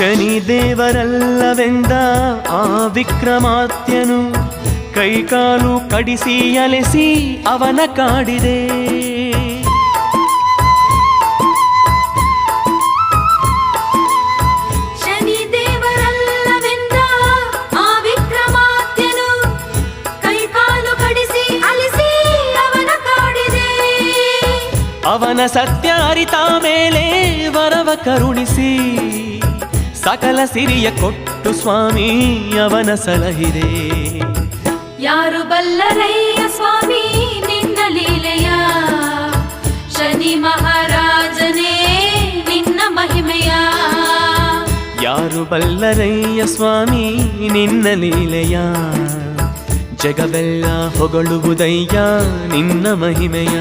ಶನಿ ದೇವರಲ್ಲವೆಂದ ಆ ವಿಕ್ರಮಾತ್ಯನು ಕೈಕಾಲು ಕಡಿಸಿ ಅಲೆಸಿ ಅವನ ಕಾಡಿದೆ. ಅವನ ಸತ್ಯ ಅರಿತ ಮೇಲೆ ವರವ ಕರುಣಿಸಿ ಸಕಲ ಸಿರಿಯ ಕೊಟ್ಟು ಸ್ವಾಮಿ ಅವನ ಸಲಹಿದೆ. ಯಾರು ಬಲ್ಲರಯ್ಯ ಸ್ವಾಮಿ ನಿನ್ನ ಲೀಲೆಯ? ಶನಿ ಮಹಾರಾಜನೇ ನಿನ್ನ ಮಹಿಮೆಯ? ಯಾರು ಬಲ್ಲರಯ್ಯ ಸ್ವಾಮಿ ನಿನ್ನ ಲೀಲೆಯ? ಜಗವೆಲ್ಲ ಹೊಗಳುವುದಯ್ಯ ನಿನ್ನ ಮಹಿಮೆಯ?